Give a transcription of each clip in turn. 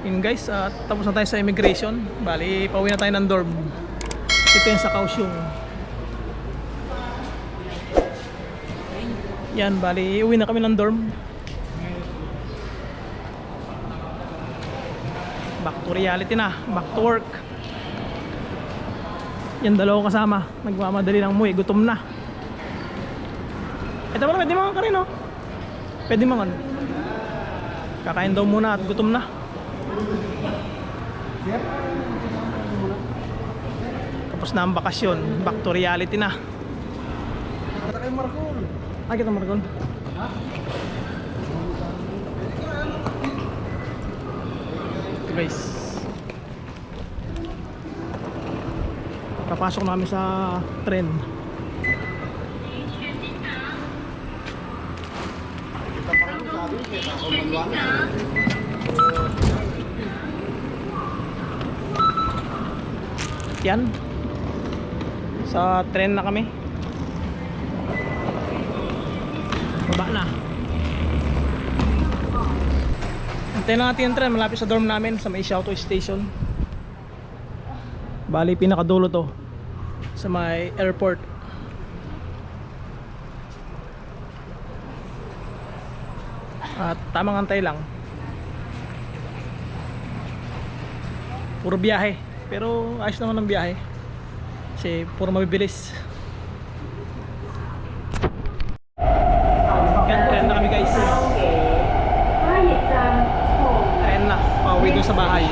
Yun guys, at tapos na tayo sa immigration. Bali, pauwi na tayo ng dorm. Ito yung sa Kaohsiung. Yan, bali, uwi na kami ng dorm. Back to reality na. Back to work. Yan, dalawa kasama. Nagmamadali ng muwi. Gutom na. Ito pala, pwede mga ka rin, oh. Pwede mga Kakain daw muna at gutom na. Tapos na ang bakasyon. Back to reality na. Ah, kita Marcon. Ito guys. Papasok na kami sa tren. Yan. Sa tren na kami. Baba na. Antayin na natin yung tren. Malapit sa dorm namin sa may Xiaoto Station. Bali, pinakadulo to. Sa may airport. At tamang antay lang. Puro biyahe pero ayos naman ang biyahe. Kasi puro mabibilis. Yan tren na kami guys. Tren na pauwi doon sa bahay.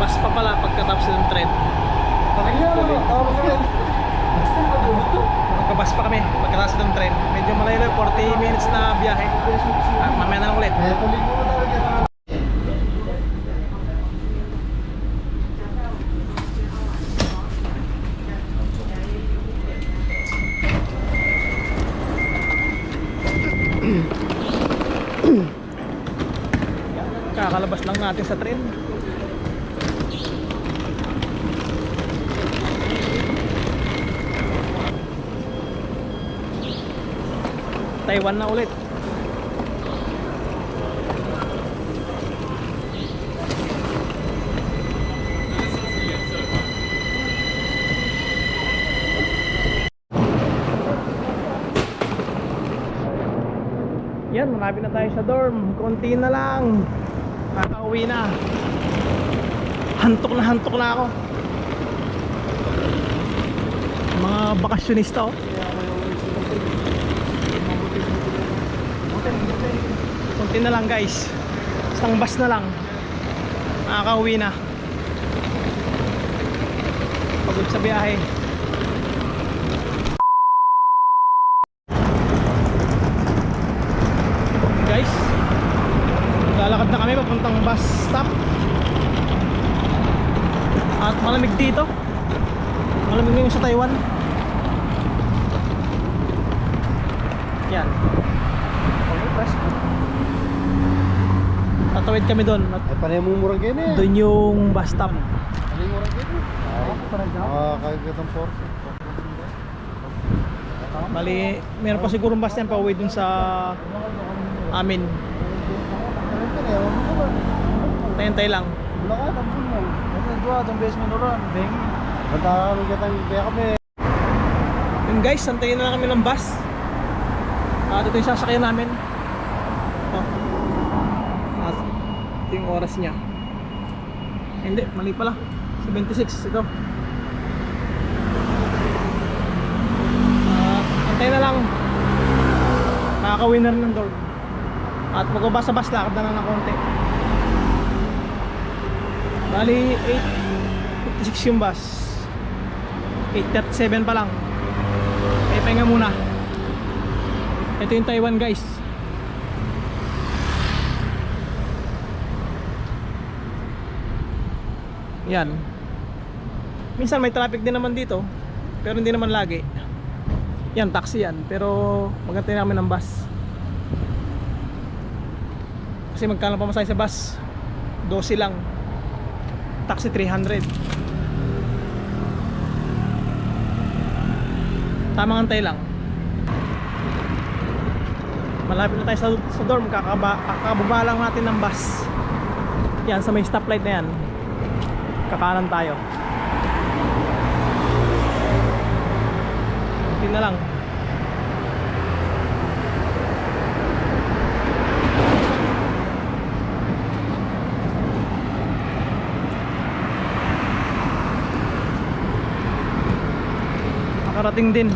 Bus pa pala pagkatapos ng tren. Nakabas pa kami pagkatapos ng tren. Medyo malayo 40 minutes na biyahe. Ah, mamaya na lang ulit. Natin sa tren. Taiwan na ulit. Yan, malapit na tayo sa dorm. Konti na lang. Kakauwi na. Hantok na hantok na ako. Mga bakasyonista oh. Konti na lang guys. Isang bus na lang. Nakakauwi na. Pagod sa biyahe. Guys, lalakad na kami papuntang bus stop. At malamig dito. Malamig ngayon sa Taiwan. Yan. Tatawid kami doon Ay, panay mo murag yun eh. doon yung bus stop. Murag yun eh. Ah, kagagat ang force. Bali, meron pa siguro bus yan pa uwi dun sa amin. Tayantay lang. Wala ka, tampon mo. Ano dua, itong base mo nuran. Beng. Bata kami katang kaya kami. Yun guys, santayin na lang kami ng bus. At ito yung sasakyan namin. Oh. At ito yung oras niya. Hindi, mali pala. 76, ito. Ah, antayin na lang. Makakawin na rin ng dorm. At magbabasa-bas lakad na lang ng konti. Bali, 8.56 yung bus. 8.37 pa lang. Kaya pahinga muna. Ito yung Taiwan guys. Yan. Minsan may traffic din naman dito. Pero hindi naman lagi. Yan, taxi yan. Pero magantay namin ng bus. Kasi magkano pa masaya sa bus? 12 lang. Taxi 300. Tamang antay lang. Malapit na tayo sa, sa dorm, kakaba, kakababa lang natin ng bus. Yan sa may stoplight na yan. Kakanan tayo. Na lang. Nakarating din.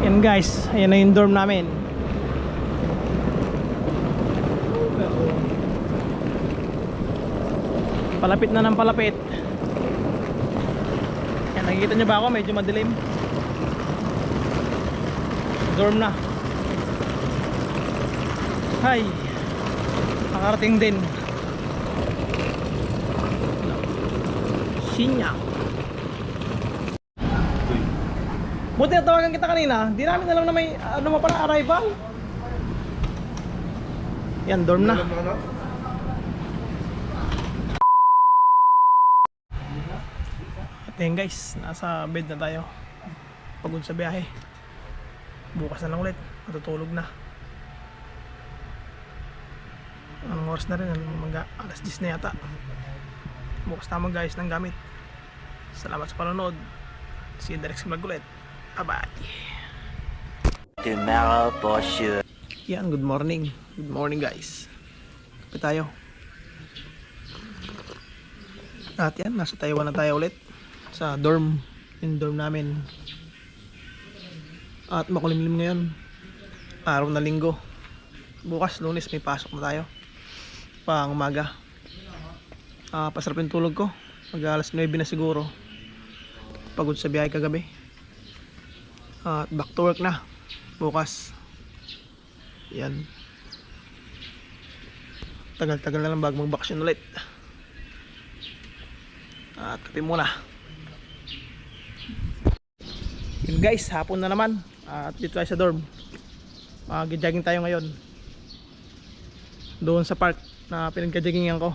Yan guys, ayan na yung dorm namin. Palapit na ng palapit. Yan, nakikita nyo ba ako? Medyo madilim. Dorm na. Hay. Nakarating din. Sinya. Buti natawagan kita kanina, di namin alam na may ano mo pala arrival. Yan, dorm na. At yan guys, nasa bed na tayo. Pagod sa biyahe. Bukas na lang ulit, matutulog na. Anong oras na rin? Mag alas 10 na yata. Bukas na mag-ayos ng gamit. Salamat sa panonood. See you next vlog ulit. Bye-bye. Tomorrow for sure. Yan, good morning. Good morning guys. Kape tayo. At yan, nasa Taiwan na tayo ulit. Sa dorm. Yung dorm namin. At makulimlim ngayon. Araw na linggo. Bukas, lunes, may pasok na tayo. Pang umaga. Ah, pasarap yung tulog ko. Mag alas 9 na siguro. Pagod sa biyahe kagabi. At back to work na. Bukas. Yan. Tagal-tagal na lang bago magbakasyon ulit. At kape muna. Yun guys, hapon na naman. At dito tayo sa dorm. Mag-jogging tayo ngayon. Doon sa park na pinagka-joggingan ko.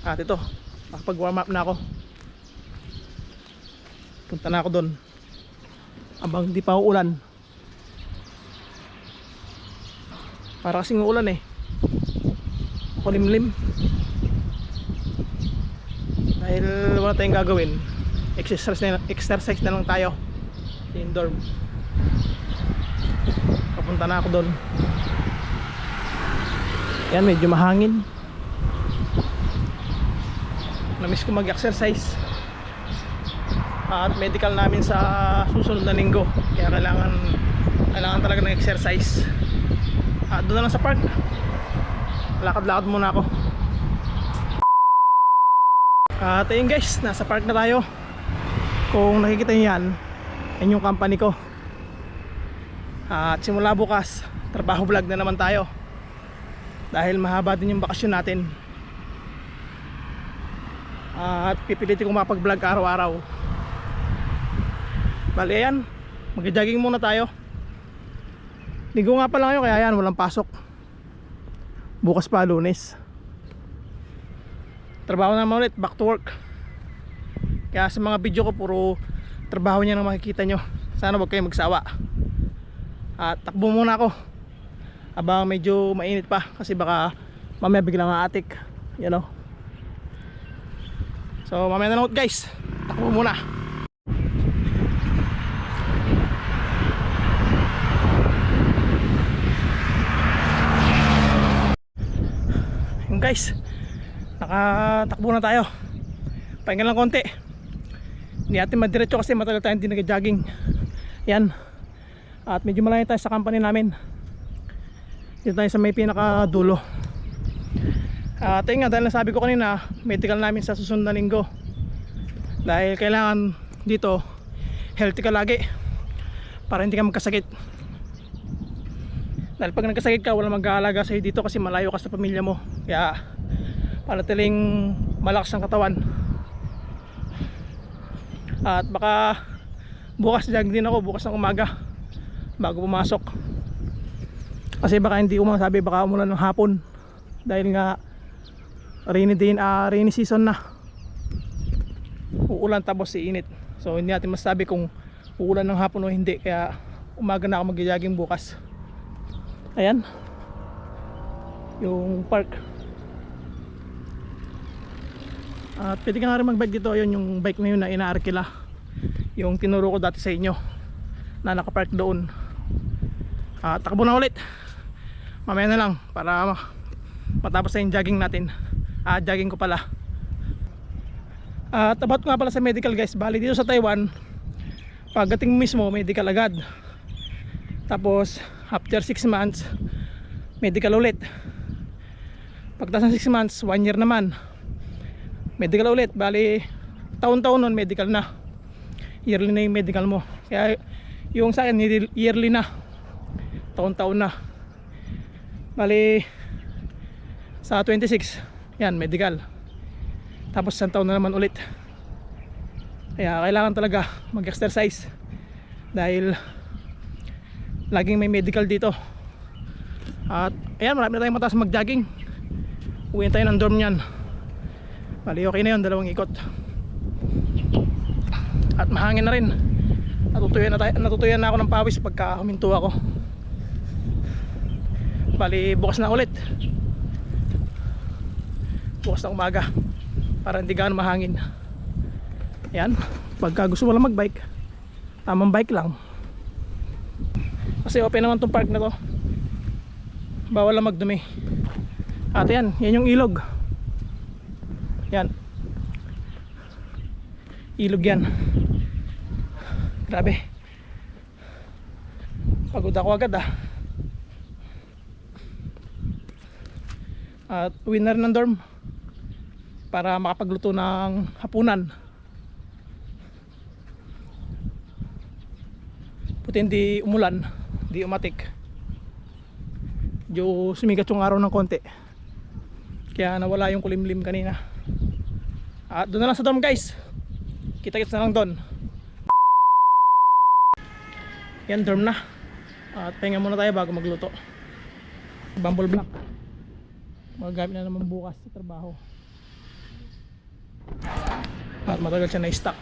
At ito, nakapag warm up na ako. Punta na ako doon. Abang di pa uulan. Para kasing uulan eh. Kulimlim. Dahil wala tayong gagawin. Exercise na, exercise na lang tayo. Yung dorm. Papunta na ako doon. Yan, medyo mahangin. Namiss ko mag-exercise. At medical namin sa susunod na linggo. Kaya kailangan kailangan talaga ng exercise. Ah, doon na lang sa park. Lakad-lakad muna ako. At ayun guys, nasa park na tayo. Kung nakikita niyo yan, yan yung company ko. At simula bukas, trabaho vlog na naman tayo. Dahil mahaba din yung bakasyon natin. At pipilitin ko mapag-vlog araw-araw. Bali ayan, mag-jogging muna tayo. Linggo nga pa lang ngayon kaya yan, walang pasok. Bukas pa, lunes. Trabaho na naman ulit, back to work. Kaya sa mga video ko, puro trabaho niya na makikita nyo. Sana wag kayo magsawa. At takbo muna ako. Abang medyo mainit pa kasi baka mamaya biglang aatik. You know. So mamaya na lang guys. Takbo muna. Yung guys, nakatakbo na tayo. Pahinga lang konti. Hindi natin madiretso kasi matagal tayong hindi nag-jogging. Yan. At medyo malayo tayo sa company namin. Dito tayo sa may pinakadulo. At ayun nga, dahil nasabi ko kanina, medical namin sa susunod na linggo. Dahil kailangan dito, healthy ka lagi. Para hindi ka magkasakit. Dahil pag nagkasakit ka, walang mag-aalaga sa'yo dito kasi malayo ka sa pamilya mo. Kaya, para tiling malakas ang katawan. At baka bukas jogging din ako, bukas ng umaga. Bago pumasok. Kasi baka hindi ko masabi, baka umulan ng hapon. Dahil nga, rainy day, ah, rainy season na. Uulan tapos si init. So hindi natin masabi kung uulan ng hapon o hindi. Kaya umaga na ako mag-jogging bukas. Ayan. Yung park. At pwede ka nga rin mag-bike dito. Ayun yung bike na yun na inaarkila. Yung tinuro ko dati sa inyo. Na nakapark doon. At takbo na ulit. Mamaya na lang para ma- matapos na yung jogging natin. Ah, jogging ko pala. At about nga pala sa medical guys. Bali dito sa Taiwan, pagdating mo mismo, medical agad. Tapos, after 6 months, medical ulit. Pagtas ng 6 months, 1 year naman. Medical ulit. Bali, taon-taon nun, medical na. Yearly na yung medical mo. Kaya, yung sa akin, yearly- na. Taon-taon na. Bali, sa 26, yan, medical. Tapos isang taon na naman ulit. Kaya kailangan talaga mag-exercise. Dahil laging may medical dito. At ayan, marami na tayong mataas mag-jogging. Uwiin tayo ng dorm niyan. Bali, okay na yun, dalawang ikot. At mahangin na rin. Natutuyan na, tayo, natutuyan na ako ng pawis pagka huminto ako. Bali, bukas na ulit. Bukas na umaga. Para hindi gaano mahangin. Ayan. Pagka gusto mo lang magbike, tamang bike lang. Kasi open naman tong park na to. Bawal lang magdumi. At yan, yan yung ilog. Yan. Ilog yan. Grabe. Pagod ako agad ah. At rin ng dorm para makapagluto ng hapunan. Buti hindi umulan, hindi umatik. Medyo sumigat yung araw ng konti. Kaya nawala yung kulimlim kanina. At doon na lang sa dorm guys. Kita-kits na lang doon. Yan dorm na. At pahinga muna tayo bago magluto. Bumble block. Magagamit na naman bukas sa trabaho. At matagal siya na-stock.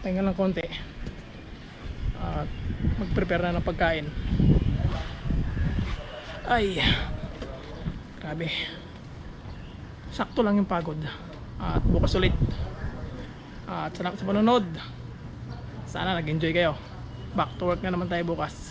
Pahinga lang konti. At mag-prepare na ng pagkain. Ay. Grabe. Sakto lang yung pagod. At bukas ulit. At salamat sa panonood. Sana nag-enjoy kayo. Back to work na naman tayo bukas.